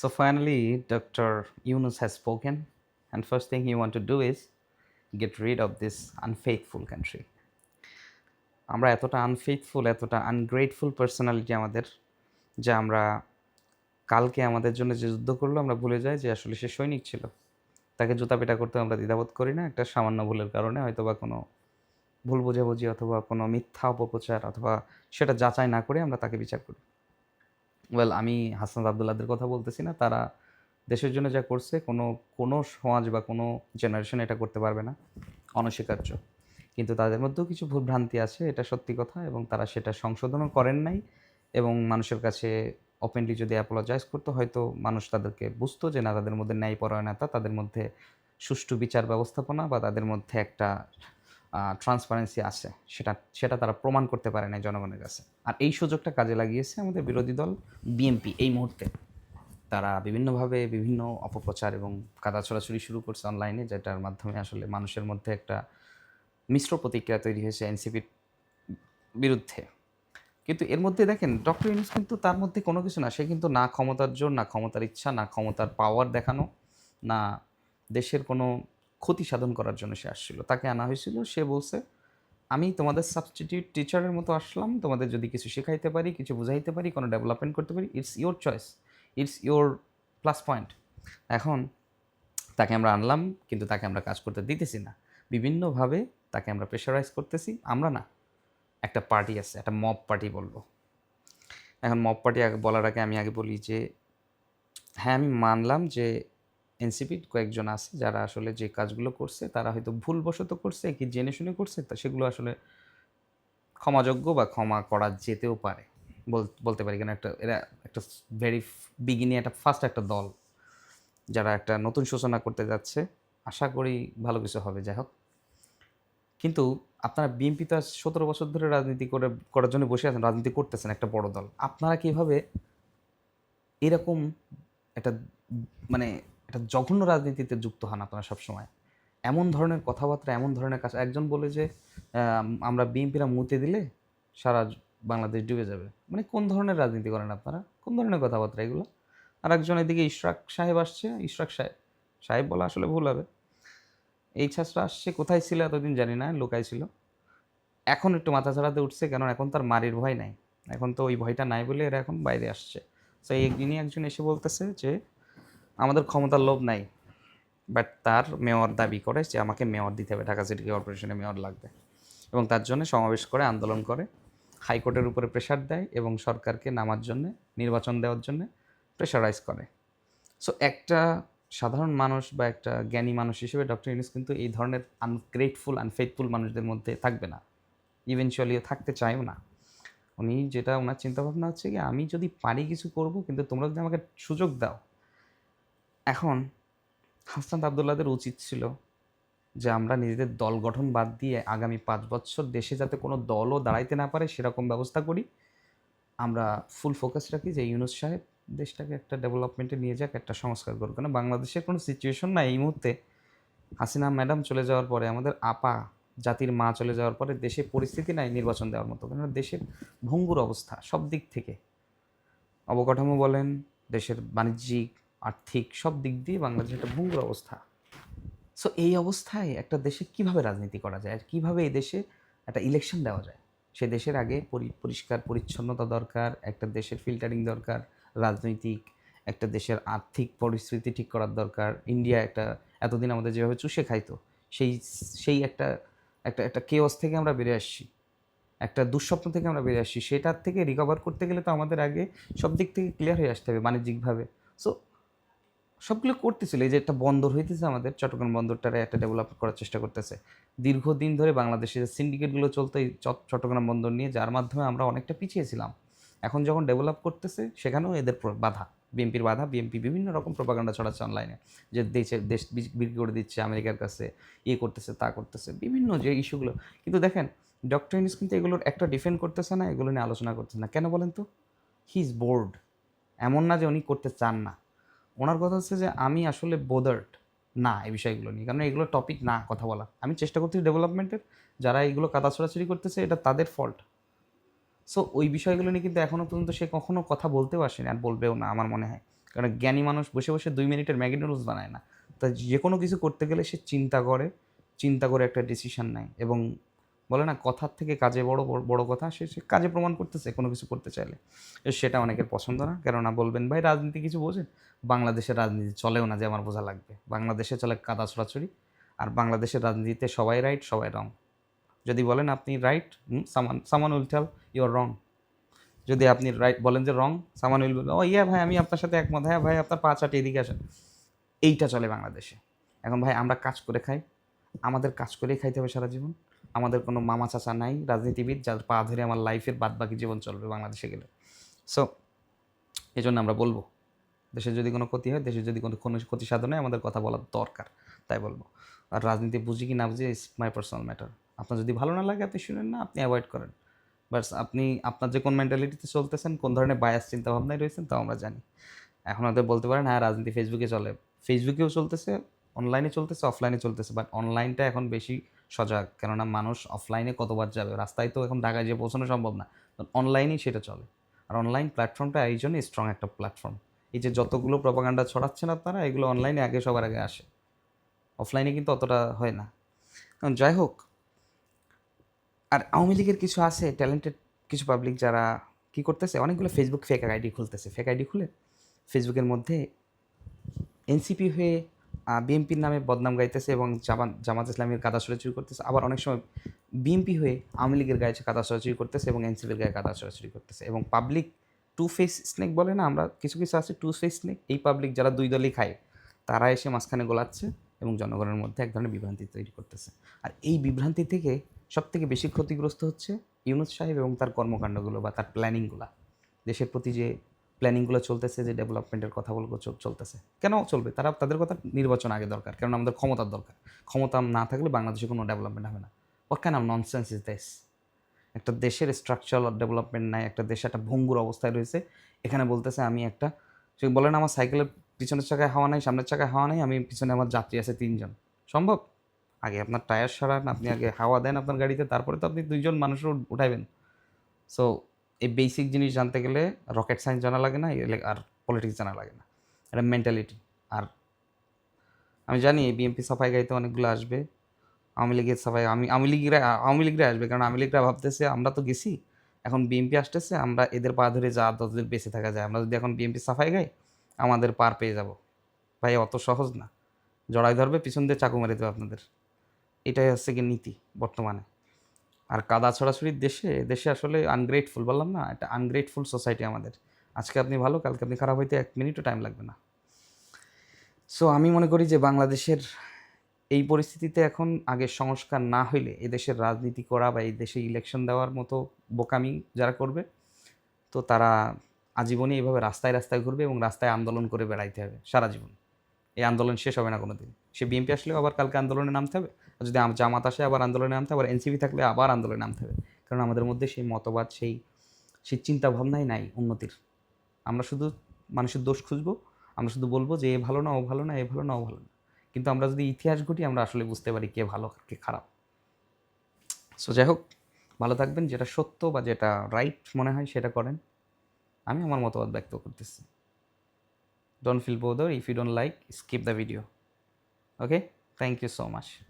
So finally, Dr. Yunus has spoken, and first thing he want to do is get rid of this unfaithful country. আমরা এতটা unfaithful এতটা ungrateful personality আমাদের যে আমরা কালকে আমাদের জন্য যে যুদ্ধ করল আমরা ভুলে যাই যে আসলে সে সৈনিক ছিল তাকে জুতা পেটা করতে আমরা দ্বিধাবোধ করি না একটা সামান্য ভুলের কারণে হয়তো বা কোনো ভুল বোঝাবুঝি অথবা কোনো মিথ্যা অপপ্রচার অথবা সেটা যাচাই না করে আমরা তাকে বিচার করি ওয়েল আমি হাসান আবদুল্লাদের কথা বলতেছি না। তারা দেশের জন্য যা করছে, কোনো কোনো সমাজ বা কোনো জেনারেশন এটা করতে পারবে না। অনস্বীকার্য। কিন্তু তাদের মধ্যেও কিছু ভুলভ্রান্তি আছে, এটা সত্যি কথা এবং তারা সেটা সংশোধনও করেন নাই এবং মানুষের কাছে ওপেনলি যদি অ্যাপোলজাইজ করতো, হয়তো মানুষ তাদেরকে বুঝতো যে না, তাদের মধ্যে ন্যায়পরায়ণতা, তাদের মধ্যে সুষ্ঠু বিচার ব্যবস্থাপনা বা তাদের মধ্যে একটা ট্রান্সপারেন্সি আছে। সেটা সেটা তারা প্রমাণ করতে পারে না জনগণের কাছে। আর এই সুযোগটা কাজে লাগিয়েছে আমাদের বিরোধী দল বিএনপি এই মুহূর্তে তারা বিভিন্নভাবে বিভিন্ন অপপ্রচার এবং কাদা ছড়াছড়ি শুরু করছে অনলাইনে যেটার মাধ্যমে আসলে মানুষের মধ্যে একটা মিশ্র প্রতিক্রিয়া তৈরি হয়েছে এনসিপির বিরুদ্ধে। কিন্তু এর মধ্যে দেখেন ডক্টর ইউনুস কিন্তু তার মধ্যে কোনো কিছু না, সে কিন্তু না ক্ষমতার জোর, না ক্ষমতার ইচ্ছা, না ক্ষমতার পাওয়ার দেখানো, না দেশের কোনো ক্ষতি সাধন করার জন্য সে আসছিল। তাকে আনা হয়েছিল, সে বলছে, আমি তোমাদের সাবস্টিটিউট টিচারের মতো আসলাম, তোমাদের যদি কিছু শেখাইতে পারি, কিছু বুঝাইতে পারি, কোনো ডেভেলপমেন্ট করতে পারি it's your choice it's your plus point এখন তাকে আমরা আনলাম, কিন্তু তাকে আমরা কাজ করতে দিতেছি না। বিভিন্নভাবে তাকে আমরা প্রেশারাইজ করতেছি, আমরা না, একটা পার্টি আছে, একটা মব পার্টি বলব। এখন মব পার্টি আগে বলার আগে আমি আগে বলি যে হ্যাঁ আমি মানলাম যে এনসিপির কয়েকজন আছে যারা আসলে যে কাজগুলো করছে, তারা হয়তো ভুলবশত করছে কি জেনে শুনে করছে, তা সেগুলো আসলে ক্ষমাযোগ্য বা ক্ষমা করা যেতেও পারে। বল- বলতে পারি কেন? একটা, এরা একটা ভেরি বিগিনি একটা ফার্স্ট একটা দল, যারা একটা নতুন সূচনা করতে যাচ্ছে। আশা করি ভালো কিছু হবে, যাই হোক। কিন্তু আপনারা বিএনপি তো সতেরো বছর ধরে রাজনীতি করে, করার জন্য বসে আছেন, রাজনীতি করতেছেন একটা বড় দল। আপনারা কীভাবে এরকম একটা মানে একটা জঘন্য রাজনীতিতে যুক্ত হন আপনারা সবসময়। এমন ধরনের কথাবার্তা, এমন ধরনের কাজ। একজন বলে যে আমরা বিএনপিরা মুতে দিলে সারা বাংলাদেশ ডুবে যাবে। মানে কোন ধরনের রাজনীতি করেন আপনারা? কোন ধরনের কথাবার্তা এগুলো? আর একজন এদিকে ইশরাক সাহেব আসছে। ইশরাক সাহেব সাহেব বলা আসলে ভুল হবে। এই ছাত্রটা আসছে, কোথায় ছিল এতদিন জানি না লোকাই ছিল। এখন একটু মাথা ছাড়াতে উঠছে কেন এখন তার মারির ভয় নাই। এখন তো ওই ভয়টা নাই বলে এরা এখন বাইরে আসছে। তো এই যিনি একজন এসে বলতেছে যে আমাদের ক্ষমতার লোভ নাই। বাট তার মেয়র দাবি করে যে আমাকে মেয়র দিতে হবে, ঢাকা সিটি কর্পোরেশনে মেয়র লাগবে। এবং তার জন্য সমাবেশ করে, আন্দোলন করে, হাইকোর্টের উপরে প্রেশার দেয় এবং সরকারকে নামার জন্য, নির্বাচন দেওয়ার জন্য প্রেশারাইজ করে। সো একটা সাধারণ মানুষ বা একটা জ্ঞানী মানুষ হিসেবে ডক্টর ইউনুস কিন্তু এই ধরনের আনগ্রেটফুল আনফেথফুল মানুষদের মধ্যে থাকবে না। ইভেনচুয়ালিও থাকতে চায়ও না। উনি যেটা ওনার চিন্তাভাবনা হচ্ছে কি, আমি যদি পারি কিছু করব, কিন্তু তোমরা যদি আমাকে সুযোগ দাও এখন হাসনাত আবদুল্লাদের উচিত ছিল যে আমরা নিজেদের দল গঠন বাদ দিয়ে আগামী পাঁচ বছর দেশে যাতে কোনো দলও দাঁড়াইতে না পারে সেরকম ব্যবস্থা করি। আমরা ফুল ফোকাস রাখি যে ইউনুস সাহেব দেশটাকে একটা ডেভেলপমেন্টে নিয়ে যাক, একটা সংস্কার করুক। কারণ বাংলাদেশের কোনো সিচুয়েশন না এই মুহূর্তে। হাসিনা ম্যাডাম চলে যাওয়ার পরে, আমাদের আপা জাতির মা চলে যাওয়ার পরে দেশে পরিস্থিতি নাই নির্বাচন দেওয়ার মতো। কেননা দেশের ভঙ্গুর অবস্থা সব দিক থেকে। অবকাঠামো বলেন, দেশের বাণিজ্যিক আর্থিক সব দিক দিয়ে বাংলাদেশের একটা ভঙ্গুর অবস্থা। সো এই অবস্থায় একটা দেশে কীভাবে রাজনীতি করা যায় আর কীভাবে এই দেশে একটা ইলেকশন দেওয়া যায়? সে দেশের আগে পরি- পরিষ্কার, পরিচ্ছন্নতা দরকার, একটা দেশের ফিল্টারিং দরকার, রাজনৈতিক, একটা দেশের আর্থিক পরিস্থিতি ঠিক করার দরকার ইন্ডিয়া একটা এতদিন আমাদের যেভাবে চুষে খাইতো, সেই সেই একটা একটা একটা কেওস থেকে আমরা বেরিয়ে আসছি। একটা দুঃস্বপ্ন থেকে আমরা বেরিয়ে আসছি, সেটার থেকে রিকভার করতে গেলে তো আমাদের আগে সব দিক থেকে ক্লিয়ার হয়ে আসতে হবে বাণিজ্যিকভাবে। সো সবগুলো করতেছিল। এই যে একটা বন্দর হইতেছে আমাদের, চট্টগ্রাম বন্দরটারে একটা ডেভেলপ করার চেষ্টা করতেছে। দীর্ঘদিন ধরে বাংলাদেশে যে সিন্ডিকেটগুলো চলতো, এই চট- চট্টগ্রাম বন্দর নিয়ে, যার মাধ্যমে আমরা অনেকটা পিছিয়ে ছিলাম। এখন যখন ডেভেলপ করতেছে, সেখানেও এদের বাধা। বিএনপির বাধা বিএনপি বিভিন্ন রকম প্রপাগান্ডা ছড়াচ্ছে অনলাইনে যে দেশে, দেশ বিক্রি করে দিচ্ছে, আমেরিকার কাছে ইয়ে করতেছে, তা করতেছে, বিভিন্ন যে ইস্যুগুলো। কিন্তু দেখেন ডক্টর ইনিস কিন্তু এগুলোর একটা ডিফেন্ড করতেছে না, এগুলো নিয়ে আলোচনা করতেছে না। কেন বলেন তো? হি ইজ বোর্ড এমন না যে উনি করতে চান না। ওনার কথা হচ্ছে যে আমি আসলে বোদার্ড না এই বিষয়গুলো নিয়ে। কারণ এগুলো টপিক না কথা বলা। আমি চেষ্টা করতেছি ডেভেলপমেন্টের যারা এগুলো কাদা ছড়াছড়ি করতেছে, এটা তাদের ফল্ট সো ওই বিষয়গুলো নিয়ে কিন্তু এখনও পর্যন্ত সে কখনো কথা বলতেও আসেনি আর বলবেও না আমার মনে হয়। কারণ জ্ঞানী মানুষ বসে বসে দুই মিনিটের ম্যাগি নুডলস বানায় না। তা যে কোনো কিছু করতে গেলে সে চিন্তা করে চিন্তা করে একটা ডিসিশন নেয় এবং বলে না, কথার থেকে কাজে বড়, বড়- কথা, সে সে কাজে প্রমাণ করতেছে, কোনো কিছু করতে চাইলে। সেটা অনেকের পছন্দ না, কেননা বলবেন, ভাই, রাজনীতি কিছু বোঝেন? বাংলাদেশের রাজনীতি চলেও না যে আমার বোঝা লাগবে। বাংলাদেশে চলে কাদা ছড়াছড়ি, আর বাংলাদেশের রাজনীতিতে সবাই রাইট সবাই রং যদি বলেন আপনি রাইট সামান সামান উইল টেল ইউর রং যদি আপনি রাইট বলেন যে রং সামান উইল ও, ইয়া ভাই, আমি আপনার সাথে একমত হ্যাঁ ভাই, আপনার পা চাটি এদিকে আসেন। এইটা চলে বাংলাদেশে। এখন ভাই, আমরা কাজ করে খাই, আমাদের কাজ করেই খাইতে হবে সারা জীবন। আমাদের কোনো মামা চাচা নাই, রাজনীতিবিদ, যার পা ধরে আমার লাইফের বাদ বাকি জীবন চলবে বাংলাদেশে গেলে। সো এই জন্য আমরা বলব, দেশের যদি কোনো ক্ষতি হয়, দেশের যদি কোনো কোনো ক্ষতি সাধনে আমাদের কথা বলার দরকার, তাই বলব। আর রাজনীতি বুঝি কি না বুঝি ইস মাই পার্সোনাল ম্যাটার আপনার যদি ভালো না লাগে, আপনি শুনেন না, আপনি অ্যাভয়েড করেন। বাস আপনি, আপনার যে কোন মেন্টালিটিতে চলতেছেন, কোন ধরনের বায়াস চিন্তাভাবনায় রয়েছেন, তাও আমরা জানি। এখন হয়তো বলতে পারেন হ্যাঁ রাজনীতি ফেসবুকে চলে। ফেসবুকেও চলতেছে অনলাইনে চলতেছে অফলাইনে চলতেছে বাট অনলাইনটা এখন বেশি সজাগ। কেননা মানুষ অফলাইনে কতবার যাবে? রাস্তায় তো এখন ঢাকায় যে পৌঁছানো সম্ভব না। অনলাইনেই সেটা চলে। আর অনলাইন প্ল্যাটফর্মটা এই জন্য স্ট্রং একটা প্ল্যাটফর্ম এই যে যতগুলো প্রপাগান্ডা ছড়াচ্ছেন আপনারা, এগুলো অনলাইনে আগে সবার আগে আসে। অফলাইনে কিন্তু অতটা হয় না। এখন যাই হোক, আর আওয়ামী লীগের কিছু আছে ট্যালেন্টেড কিছু পাবলিক যারা কি করতেছে? অনেকগুলো ফেসবুক ফেক আইডি খুলতেছে। ফেক আইডি খুলে ফেসবুকের মধ্যে এনসিপি হয়ে বিএনপির নামে বদনাম গাইতেছে এবং জামাত জামাত ইসলামের কাদা চুরি করতেছে। আবার অনেক সময় বিএনপি হয়ে আওয়ামী লীগের গায়ে কাদা চুরি করতেছে এবং এনসিপির গায়ে কাদা চুরি করতেছে এবং পাবলিক টু ফেস স্নেক বলে না, আমরা কিছু কিছু আছে টু ফেস স্নেক এই পাবলিক যারা দুই দলই খায়, তারা এসে মাঝখানে গোলাচ্ছে এবং জনগণের মধ্যে এক ধরনের বিভ্রান্তি তৈরি করতেছে। আর এই বিভ্রান্তি থেকে সব থেকে বেশি ক্ষতিগ্রস্ত হচ্ছে ইউনুস সাহেব এবং তার কর্মকাণ্ডগুলো বা তার প্ল্যানিংগুলো দেশের প্রতি যে প্ল্যানিংগুলো চলতেছে, যে ডেভেলপমেন্টের কথাগুলো চল- চলতেছে। কেন চলবে? তারা, তাদের কথা নির্বাচন আগে দরকার কারণ আমাদের ক্ষমতার দরকার। ক্ষমতা না থাকলে বাংলাদেশে কোনো ডেভেলপমেন্ট হবে না। What can um nonsense is this একটা দেশের স্ট্রাকচারাল ডেভেলপমেন্ট নাই, একটা দেশ একটা ভঙ্গুর অবস্থায় রয়েছে। এখানে বলতেছে, আমি একটা সে বলেন, আমার সাইকেলের পিছনের চাকায় হাওয়া নাই, সামনের চাকায় হাওয়া নাই, আমি পিছনে আমার যাত্রী আছে তিনজন। সম্ভব? আগে আপনার টায়ার সরান, আপনি আগে হাওয়া দেন আপনার গাড়িতে, তারপরে তো আপনি দুইজন মানুষও উঠাইবেন। সো এই বেসিক জিনিস জানতে গেলে রকেট সায়েন্স জানা লাগে না আর পলিটিক্স জানা লাগে না। এটা মেন্টালিটি আর আমি জানি এই বিএনপি সাফাই গাইতে অনেকগুলো আসবে। আওয়ামী লীগের সাফাই আমি, আওয়ামী লীগরা আওয়ামী লীগরা আসবে, কারণ আওয়ামী লীগরা ভাবতেছে, আমরা তো গেছি, এখন বিএনপি আসতেছে, আমরা এদের পা ধরে যা ততদিন বেঁচে থাকা যায়, আমরা যদি এখন বিএনপি সাফাই গাই, আমাদের পার পেয়ে যাব। ভাই, অত সহজ না। জড়াই ধরবে, পিছন দিয়ে চাকু মেরে দেবে আপনাদের। এটাই হচ্ছে কি নীতি বর্তমানে। আর কাদা ছড়াছড়ির দেশে দেশে আসলে আনগ্রেটফুল বললাম না এটা আনগ্রেটফুল সোসাইটি আমাদের। আজকে আপনি ভালো, কালকে আপনি খারাপ হইতে এক মিনিটও টাইম লাগবে না। সো আমি মনে করি যে বাংলাদেশের এই পরিস্থিতিতে এখন আগে সংস্কার না হইলে এদেশের রাজনীতি করা বা এই দেশে ইলেকশন দেওয়ার মতো বোকামি যারা করবে, তো তারা আজীবনই এইভাবে রাস্তায় রাস্তায় ঘুরবে এবং রাস্তায় আন্দোলন করে বেড়াইতে হবে সারা জীবন। এই আন্দোলন শেষ হবে না কোনো দিন সে বিএনপি আসলেও আবার কালকে আন্দোলনে নামতে হবে। আর যদি জামাত আসে, আবার আন্দোলনে নামতে হবে। আবার এনসিপি থাকলে আবার আন্দোলনে নামতে হবে। কারণ আমাদের মধ্যে সেই মতবাদ, সেই সেই চিন্তা ভাবনাই নাই উন্নতির। আমরা শুধু মানুষের দোষ খুঁজবো। আমরা শুধু বলব যে, এ ভালো না, ও ভালো না, এ ভালো না, ও ভালো না। কিন্তু আমরা যদি ইতিহাস ঘটি, আমরা আসলে বুঝতে পারি কে ভালো কে খারাপ। সো যাই হোক, ভালো থাকবেন। যেটা সত্য বা যেটা রাইট মনে হয় সেটা করেন। আমি আমার মতবাদ ব্যক্ত করতেছি। don't feel bothered. If you don't like skip the video. Okay? Thank you so much.